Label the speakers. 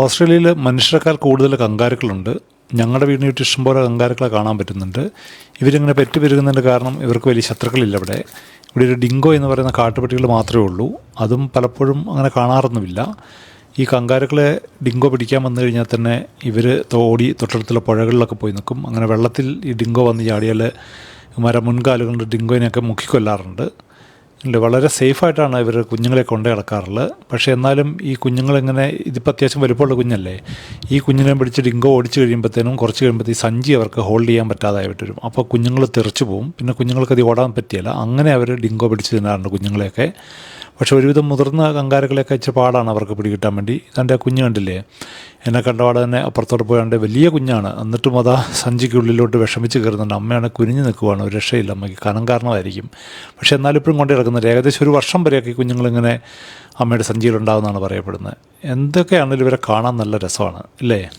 Speaker 1: ഓസ്ട്രേലിയയിൽ മനുഷ്യരെക്കാൾ കൂടുതൽ കങ്കാരുക്കളുണ്ട്. ഞങ്ങളുടെ വീടിന് ചുറ്റും ഇഷ്ടംപോലെ കങ്കാരുക്കളെ കാണാൻ പറ്റുന്നുണ്ട്. ഇവരിങ്ങനെ പെറ്റ് പെരുകുന്നതിന്റെ കാരണം ഇവർക്ക് വലിയ ശത്രുക്കളില്ല ഇവിടെ. ഇവിടെ ഒരു ഡിങ്കോ എന്ന് പറയുന്ന കാട്ടുപട്ടികൾ മാത്രമേ ഉള്ളൂ. അതും പലപ്പോഴും അങ്ങനെ കാണാറൊന്നുമില്ല. ഈ കങ്കാരുക്കളെ ഡിങ്കോ പിടിക്കാൻ വന്നു കഴിഞ്ഞാൽ തന്നെ ഇവർ തോടി തൊട്ടടുത്തുള്ള പുഴകളിലൊക്കെ പോയി നിൽക്കും. അങ്ങനെ വെള്ളത്തിൽ ഈ ഡിങ്കോ വന്ന് ചാടിയാൽ മര മുൻകാലുകൊണ്ട് ഡിങ്കോയിനെയൊക്കെ മുക്കിക്കൊല്ലാറുണ്ട്. ഉണ്ട്. വളരെ സേഫായിട്ടാണ് ഇവർ കുഞ്ഞുങ്ങളെ കൊണ്ടു നടക്കാറുള്ളത്. പക്ഷേ എന്നാലും ഈ കുഞ്ഞുങ്ങളിങ്ങനെ ഇതിപ്പോൾ അത്യാവശ്യം വലുപ്പമുള്ള കുഞ്ഞല്ലേ? ഈ കുഞ്ഞിനെ പിടിച്ച് ഡിങ്കോ ഓടിച്ച് കഴിയുമ്പോഴത്തേനും കുറച്ച് കഴിയുമ്പോൾ ഈ സഞ്ചി അവർക്ക് ഹോൾഡ് ചെയ്യാൻ പറ്റാതായിട്ട് വരും അപ്പോൾ കുഞ്ഞുങ്ങൾ തെറിച്ചു പോകും പിന്നെ കുഞ്ഞുങ്ങൾക്ക് അത് ഓടാൻ പറ്റിയല്ല. അങ്ങനെ അവർ ഡിങ്കോ പിടിച്ച് തിന്നാറുണ്ട് കുഞ്ഞുങ്ങളെയൊക്കെ. പക്ഷെ ഒരുവിധം മുതിർന്ന കങ്കാരുകളെയൊക്കെ ഇച്ചിരി പാടാണ് അവർക്ക് പിടികിട്ടാൻ വേണ്ടി. തന്റെ കുഞ്ഞ് കണ്ടില്ലേ? എന്നെ കണ്ടപാട് തന്നെ അപ്പുറത്തോട്ട് പോയാണ്ട് വലിയ കുഞ്ഞാണ്. എന്നിട്ടും അതാ സഞ്ചിക്കുള്ളിലോട്ട് വിഷമിച്ച് കയറുന്നുണ്ട്. അമ്മയാണ് കുനിഞ്ഞ് നിൽക്കുവാണ്. ഒരു രക്ഷയില്ല. അമ്മയ്ക്ക് കനം കാരണമായിരിക്കും. പക്ഷെ എന്നാലും ഇപ്പോഴും കൊണ്ടു കിടക്കുന്നുണ്ട് ഏകദേശം ഒരു വർഷം വരെയൊക്കെ കുഞ്ഞുങ്ങളിങ്ങനെ അമ്മയുടെ സഞ്ചിയിലുണ്ടാകുന്നതാണ് പറയപ്പെടുന്നത്. എന്തൊക്കെയാണെങ്കിലും ഇവരെ കാണാൻ നല്ല രസമാണ്. ഇല്ലേ?